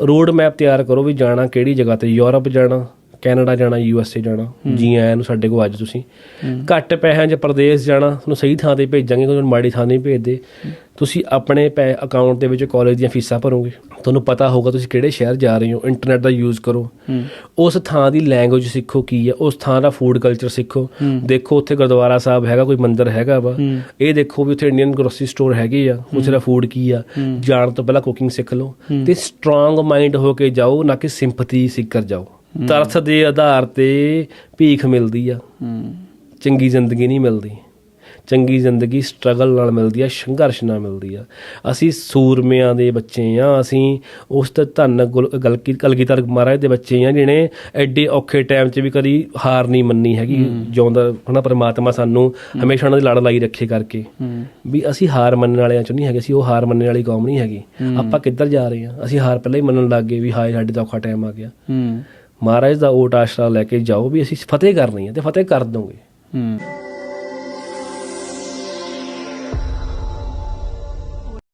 ਰੋਡ ਮੈਪ ਤਿਆਰ ਕਰੋ ਵੀ ਜਾਣਾ ਕਿਹੜੀ ਜਗ੍ਹਾ ਤੇ ਯੂਰਪ ਜਾਣਾ। ਕੈਨੇਡਾ ਜਾਣਾ ਯੂ ਐਸ ਏ ਜਾਣਾ ਜੀ ਆਇਆਂ ਨੂੰ ਸਾਡੇ ਕੋਲ ਅੱਜ ਤੁਸੀਂ। ਘੱਟ ਪੈਸਿਆਂ 'ਚ ਪ੍ਰਦੇਸ਼ ਜਾਣਾ ਤੁਹਾਨੂੰ ਸਹੀ ਥਾਂ ਤੇ ਭੇਜਾਂਗੇ ਤੁਹਾਨੂੰ ਮਾੜੀ ਥਾਂ ਨਹੀਂ ਭੇਜਦੇ। ਤੁਸੀਂ ਆਪਣੇ ਪੈ ਅਕਾਊਂਟ ਦੇ ਵਿੱਚ ਕਾਲਜ ਦੀਆਂ ਫੀਸਾਂ ਭਰੋਗੇ। ਤੁਹਾਨੂੰ ਪਤਾ ਹੋਊਗਾ ਤੁਸੀਂ ਕਿਹੜੇ ਸ਼ਹਿਰ ਜਾ ਰਹੇ ਹੋ ਇੰਟਰਨੈਟ ਦਾ ਯੂਜ਼ ਕਰੋ। ਉਸ ਥਾਂ ਦੀ ਲੈਂਗੁਏਜ ਸਿੱਖੋ ਕੀ ਹੈ ਉਸ ਥਾਂ ਦਾ ਫੂਡ ਕਲਚਰ ਸਿੱਖੋ। ਦੇਖੋ ਉੱਥੇ ਗੁਰਦੁਆਰਾ ਸਾਹਿਬ ਹੈਗਾ ਕੋਈ ਮੰਦਿਰ ਹੈਗਾ ਵਾ। ਇਹ ਦੇਖੋ ਵੀ ਉੱਥੇ ਇੰਡੀਅਨ ਗਰੋਸਰੀ ਸਟੋਰ ਹੈਗੇ ਆ ਉੱਥੇ ਦਾ ਫੂਡ ਕੀ ਆ। ਜਾਣ ਤੋਂ ਪਹਿਲਾਂ ਕੁਕਿੰਗ ਸਿੱਖ ਲਓ। ਤੇ ਸਟਰੋਂਗ ਮਾਈਂਡ ਹੋ ਕੇ ਜਾਓ ਨਾ ਕਿ ਸਿੰਪਥੀ ਸਿੱਕਰ ਜਾਓ। ਤਰਸ ਦੇ ਆਧਾਰ ਤੇ ਭੀਖ ਮਿਲਦੀ ਆ। ਚੰਗੀ ਜ਼ਿੰਦਗੀ ਨਹੀਂ ਮਿਲਦੀ। ਚੰਗੀ ਜ਼ਿੰਦਗੀ ਸਟਰਗਲ ਨਾਲ ਮਿਲਦੀ ਆ ਸੰਘਰਸ਼ ਨਾਲ ਮਿਲਦੀ ਆ। ਅਸੀਂ ਸੂਰਮਿਆਂ ਦੇ ਬੱਚੇ ਆ ਅਸੀਂ ਉਸ ਤੇ ਧੰਨ ਗੁਲ- ਗਲਕੀ ਕਲਗੀਧਰ ਮਹਾਰਾਜ ਦੇ ਬੱਚੇ ਆ ਜਿਹਨੇ ਐਡੇ ਔਖੇ ਟਾਈਮ 'ਚ ਵੀ ਕਦੀ ਹਾਰ ਨਹੀਂ ਮੰਨੀ ਹੈਗੀ। ਜਿਉਂਦਾ ਹਨਾ ਪ੍ਰਮਾਤਮਾ ਸਾਨੂੰ ਹਮੇਸ਼ਾ ਉਹਨਾਂ ਦੀ ਲੜ ਲਾਈ ਰੱਖੇ ਕਰਕੇ। ਵੀ ਅਸੀਂ ਹਾਰ ਮੰਨਣ ਵਾਲਿਆਂ ਚੋਂ ਨਹੀਂ ਹੈਗੇ ਸੀ ਉਹ ਹਾਰ ਮੰਨਣ ਵਾਲੀ ਕੌਮ ਨਹੀਂ ਹੈਗੀ। ਆਪਾਂ ਕਿੱਧਰ ਜਾ ਰਹੇ ਆ? ਅਸੀਂ ਹਾਰ ਪਹਿਲਾਂ ਹੀ ਮੰਨਣ ਲੱਗ ਗਏ ਵੀ ਹਾਏ ਸਾਡੇ ਤਾਂ ਔਖਾ ਟਾਈਮ ਆ ਗਿਆ। ਮਹਾਰਾਜ ਦਾ ਓਟ ਆਸ਼ਰਾ ਲੈ ਕੇ ਜਾਓ ਵੀ ਅਸੀਂ ਫਤਿਹ ਕਰਨੀ ਹੈ ਤੇ ਫਤਿਹ ਕਰ ਦੋਗੇ। ਹੂੰ।